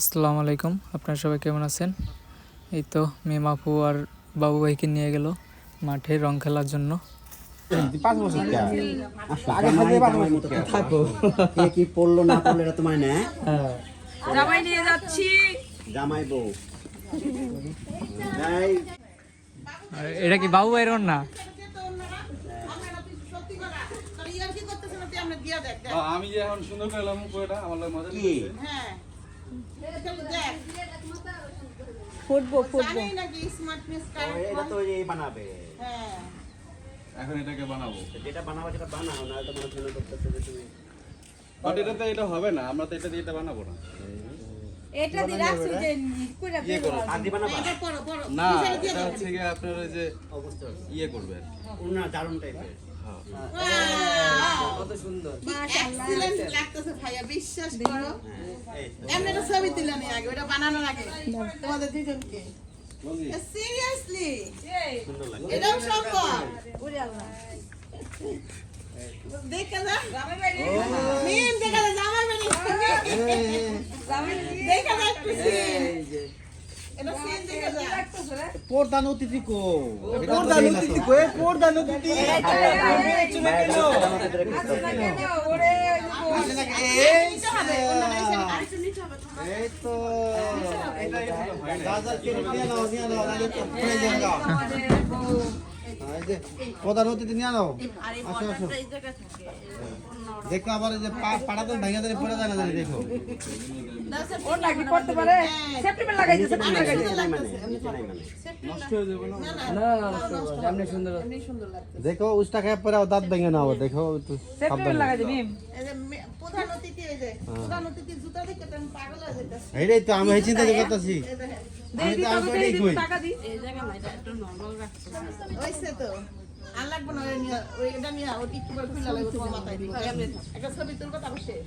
আসসালামু আলাইকুম। আপনারা সবাই কেমন আছেন? এই তো মেম আপু আর বাবু ভাইকে নিয়ে গেল মাঠে রং খেলার জন্য। পাঁচ বছর আগে পাঁচ বছর থাকো কি পড়ল না পড়ল এটা তোমার না জামাই নিয়ে যাচ্ছি। জামাই বউ। এটা কি বাবু ভাইয়ের না আমি যে এখন সুন্দর করে এলাম আমার মজা কি? ফুটবো ফুটবো। এটা তো যে বানাবে। এখন এটাকে বানাবো। যেটা বানাবে সেটা বানাও না তো মনে ফেলে করতেছে যে তুমি বাট এটাতে এটা হবে না আমরা তো এটা দিয়ে এটা বানাবো না। এটা দিয়ে রাখছি যে কইরা ইয়ে করো। না এটা হচ্ছে গিয়ে আপনার ওই যে অবস্থা ইয়ে করবে না দারুণ টাইপের কত সুন্দর Excellent লাগতেছে ভাইয়া, বিশ্বাস করো। এমনি একটা ছবি তুলে আগে, ওটা বানানোর আগে। তোমাদের দুজনকে। Seriously? এটাও সম্ভব? দেখা যাক। মিম, দেখা যাক, জামাই বানিয়েছে। দেখা একটু প্রধান অতিথি কো প্রধান অতিথি কো প্রধান অতিথি প্রধান অতিথি নিয়ে নাও আসো আসো। দেখো আবার এই যে পাড়াতে ভেঙে ধরে পড়ে যায় না দেখো নাকি করতে পারে? হ্যাঁ। নষ্ট হয়ে যাবে না। না, এমনি সুন্দর এমনি সুন্দর লাগছে দেখো খায় পরে দাঁত ভেঙে নাও দেখো প্রধান অতিথি প্রধান অতিথি জুতা তো আমি পাগল হয়ে যেতেছি এইটাই তো আমি চিন্তা করতেছি। আমি দেই হইছে তো। আর লাগবে না ওই এটা নিয়ে ওই টিকটু করে খুলে লাগবে তোমার মাথায় একটা ছবি তুলবো তারপর শেষ।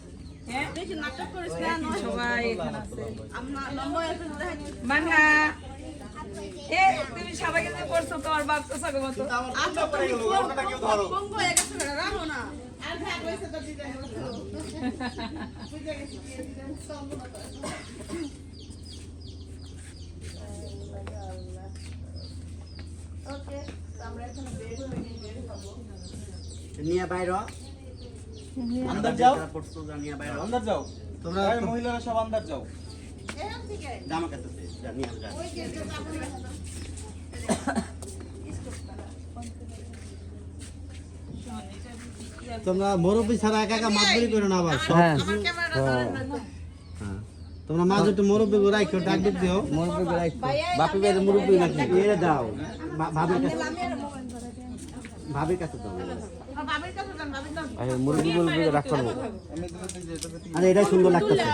সবাই মানহা এ তুমি সবাইকে যে করছ তোমার বাপ তো সঙ্গে নিয়ে বাইরে আন্দাজ যাও। পড়ছো যা বাইরে আন্দাজ যাও। তোমরা মহিলারা সব আন্দাজ যাও। এখান থেকে জামা আপনি তোমরা মুরব্বী ছাড়া একা একা মাতবরি করো না আবার। সব না তো। হ্যাঁ। তোমরা মাঝে একটু মুরব্বী করে রাখো ডাক দিও মুরব্বী করে রাখো। বাপি বের মুরব্বী নাকি? এরে দাও। ভা- ভাবির কাছে ভাবির কাছে দাও আর করব। আরে এটাই সুন্দর লাগতেছে।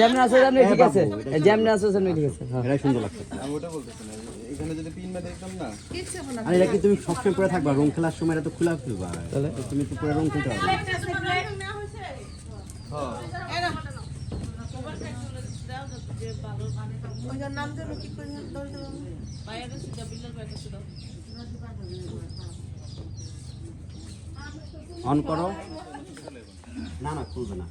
যেমন আছে ঠিক আছে। যেমন আছে যেমন ঠিক আছে। এটাই সুন্দর লাগতেছে। আমি ওটা বলতেছি না এখানে যদি পিন মেরে দিতাম না। কিচ্ছু না। আর এটা কি তুমি সবসময় পরে থাকবা? রং খেলার সময় এটা তো খোলা খুলবা। তাহলে? তুমি তো পরে রং খেলতে পারবে। নাম যেন কি করে বলতে পারব? অন করো। না না, খুলবে না।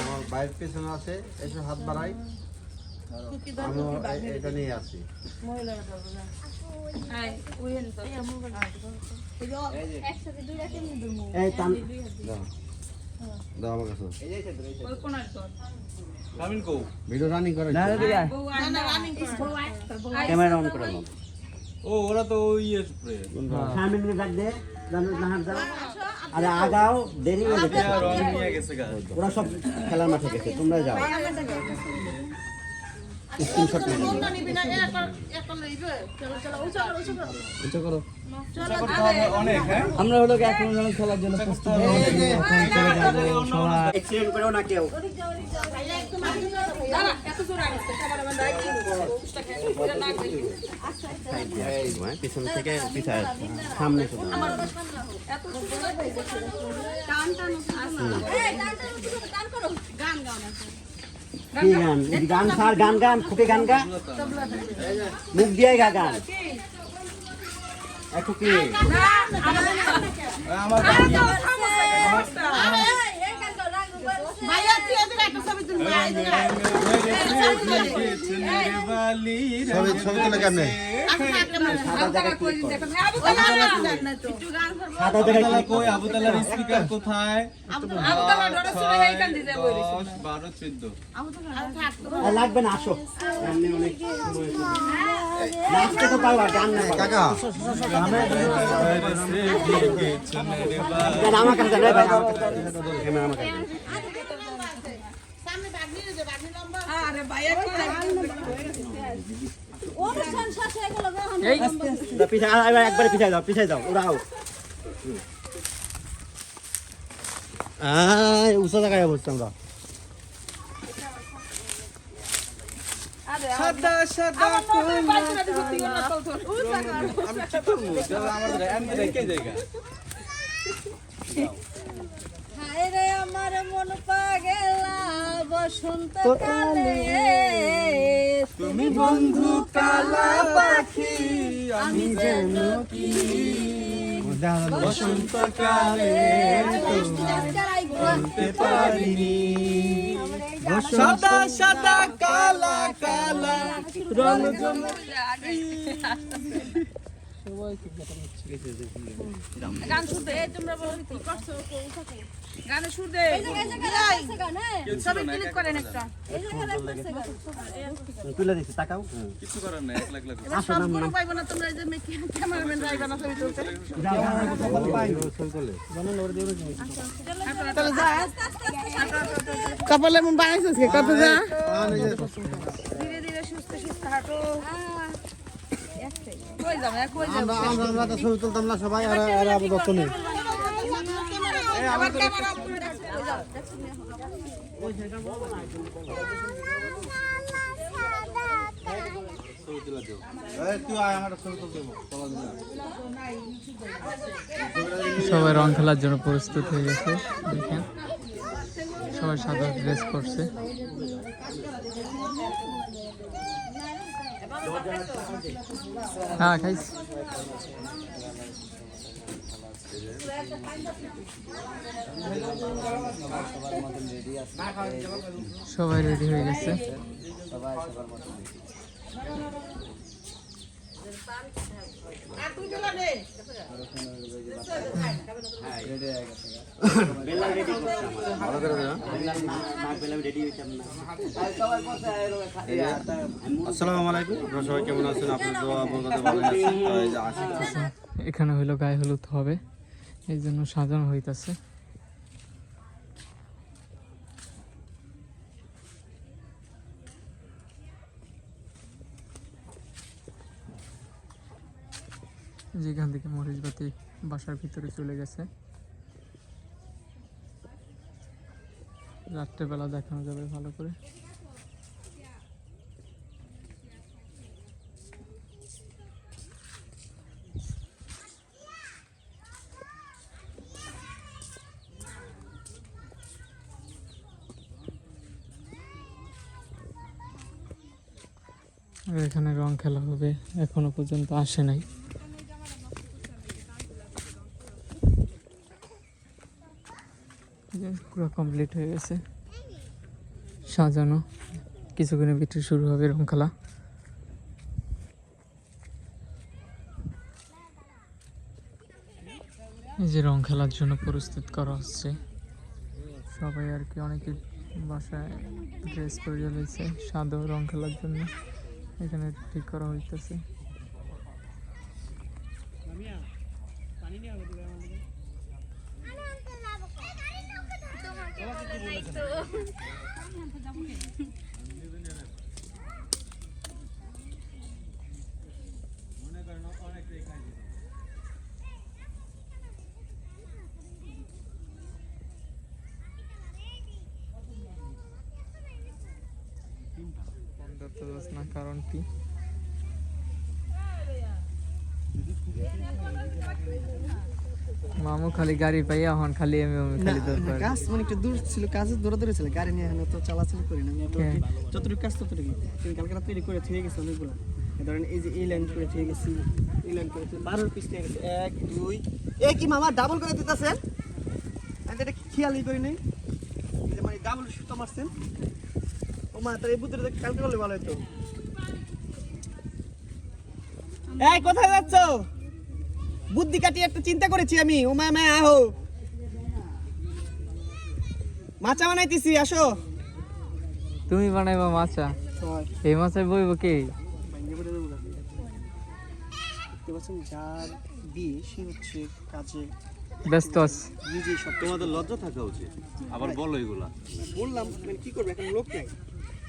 আমার পেছনে আছে, এসে হাত বাড়াই। এটা নিয়ে আসি। এই দাও আমার কাছে ভিডিও রানিং করে। না, না, running ক্যামেরা অন করে ও ওরা তো ওই ইয়ে স্প্রে সামনে মিনিট দে জানো না হাত দাও আরে আগাও দেরি হয়ে গেছে ওরা সব খেলার মাঠে গেছে তোমরা যাও। স্ক্রিনশট নিয়ে নিবি না, এ কর- এ করলে চলো, চলো, উঁচু করো, হ্যাঁ? আমরা হলো এখন খেলার জন্য প্রস্তুত? এক্সিডেন্ট করেও না কেউ। পিছন থেকে পিছায় সামনে হয়ে গান গান? সার গান গান খুকে গান গা। মুখ দিয়ে গা গান। একটু ছবি। ছবি তুলে কেমনে? কই? স্পিকার কোথায়? বারো চোদ্দ। লাগবে না আসো। নাচতে তো পারবা গান না। কাকা। আমার কাছে দেন, এই ভাই আমার কাছে দেন। ক্যামেরা আমার কাছে দেন। সামনে ব্যাগ নিয়ে যে ব্যাগ নিয়ে লম্বা আরে ভাইয়া কি দাও, পিছায় আর এবার একবারে পিছায় দাও পিছায় দাও ওরাও আয় উঁচু জায়গায় বসছি আমরা। সাদা সাদা আমি কি করব? আমাদের জায়গা? আমার মন পাগেলা বসন্ত কালে। তুমি বন্ধু কালা পাখি আমি যেন কি? বসন্ত কালে পারিনি। সাদা সাদা কালা কালা রং গান সুর দে তোমরা বলো কি? করছ গানে সুর দে সবাই ক্লিক করেন একটা তুলে দিচ্ছি তাকাও কিছু করার নাই এক লাখ লাখ আসো নাম পাইবো না তোমরা এই যে ক্যামেরাম্যান যাইবা না ছবি তুলতে কপালে বানাইছিস কত যা? ধীরে ধীরে সুস্থ সুস্থ হাঁটো। যাবে আমরা আমরা তো ছবি তুলতাম না সবাই আর আর আবু দত্ত নেই। আবার ক্যামেরা করে এই, তুই আয় আমার ছবি তুলতে দেবো সবাই রং খেলার জন্য প্রস্তুত হয়ে গেছে দেখেন। সবাই সাদা ড্রেস করছে। হ্যাঁ খাইছি। সবাই রেডি হয়ে গেছে। সবাই তুই দিলা আলাইকুম কেমন আছেন এখানে হইল গায়ে হলুদ হবে এই জন্য সাজানো হইতাছে। যেখান থেকে মরিচ বাতি বাসার ভিতরে চলে গেছে। রাত্রেবেলা দেখানো যাবে ভালো করে। এখানে রং খেলা হবে, এখনও পর্যন্ত আসে নাই এই যে পুরো কমপ্লিট হয়ে গেছে। সাজানো। কিছুক্ষণের ভিতরে শুরু হবে রং খেলা। এই যে রং খেলার জন্য প্রস্তুত করা হচ্ছে। সবাই আর কি অনেকে বাসায় ড্রেস করে রয়েছে। সাদা রং খেলার জন্য এখানে ঠিক করা হইতেছে। চাস না কারণ কি? মামু খালি গাড়ি পাইয়া এখন খালি আমি খালি দৌড় পারি কাজ মানে একটু দূর ছিল কাজে দৌড়া দৌড়ে ছিল গাড়ি নিয়ে এখন তো চালাচালি করি না কে? যতটুকু কাজ ততটুকু তুমি কালকে রাত তৈরি করে থুয়ে গেছে অনেকগুলো। এই ধরেন এই যে এই লাইন করে থুয়ে গেছি এই লাইন করে বারোর পিস নিয়ে গেছে এক দুই। এ কি মামা ডাবল করে দিতেছেন? আমি এটা খেয়ালই করি নাই। মানে ডাবল সুতো মারছেন। ও তার এই বুদ্ধি কালকে করলে ভালো হতো এই কোথায় যাচ্ছ? বুদ্ধি কাটিয়ে একটা চিন্তা করেছি আমি। ও মা আহো। মাচা বানাইতেছি আসো। তুমি বানাইবা মাছা এই মাছায় বইব কে? যার বিয়ে সে হচ্ছে কাজে ব্যস্ত আছে। সব তোমাদের লজ্জা থাকা উচিত। আবার বলো এগুলা। বললাম মানে কি করবে? এখন লোক নাই।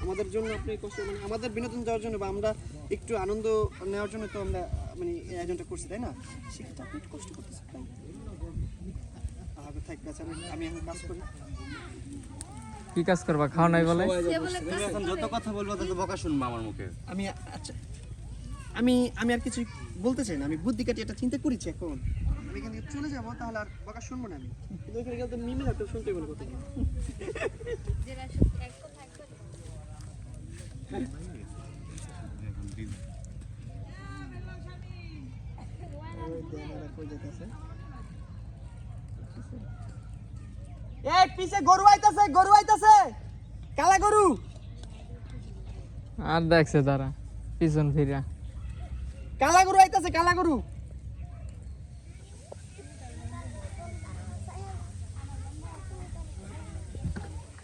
আমাদের জন্য আপনি কষ্ট মানে আমাদের বিনোদন দেওয়ার জন্য বা আমরা একটু আনন্দ নেওয়ার জন্য তো আমরা মানে এই আয়োজনটা করছি তাই না? সেক্ষেত্রে আপনি একটু কষ্ট করতেছেন তাই আগে আমি এখন কাজ করি। কি কাজ করবা খাওয়া নাই বলে? তুমি এখন যত কথা বলব তত বকা শুনব আমার মুখে। আমি আচ্ছা। আমি আমি আর কিছু বলতে চাই না আমি বুদ্ধি কাটিয়ে একটা চিন্তা করেছি এখন। আমি এখান থেকে চলে যাব তাহলে আর বকা শুনব না আমি। কিন্তু ওইখানে গেলে তো মিমি লাগতো শুনতে বলে কথা এই পিছে গরু আইতাছে গরু আইতাছে। কালা গরু। আর দেখছে তারা পিছন ফিরা। কালা গরু আইতাছে কালা গরু।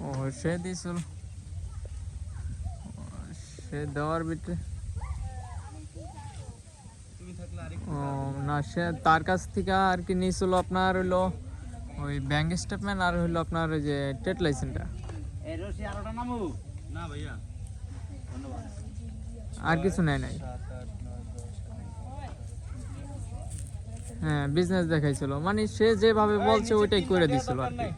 ও সে দিছিল। সে দেওয়ার ভিতরে ও না সে তার কাছ থেকে আর কি নিয়েছিল আপনার হইল ওই ব্যাংক স্টেটমেন্ট আর হইল আপনার ওই যে টেট লাইসেন্সটা না ভাইয়া আর কিছু নেয় নাই হ্যাঁ বিজনেস দেখাইছিল মানে সে যেভাবে বলছে ওইটাই করে দিছিল আর কি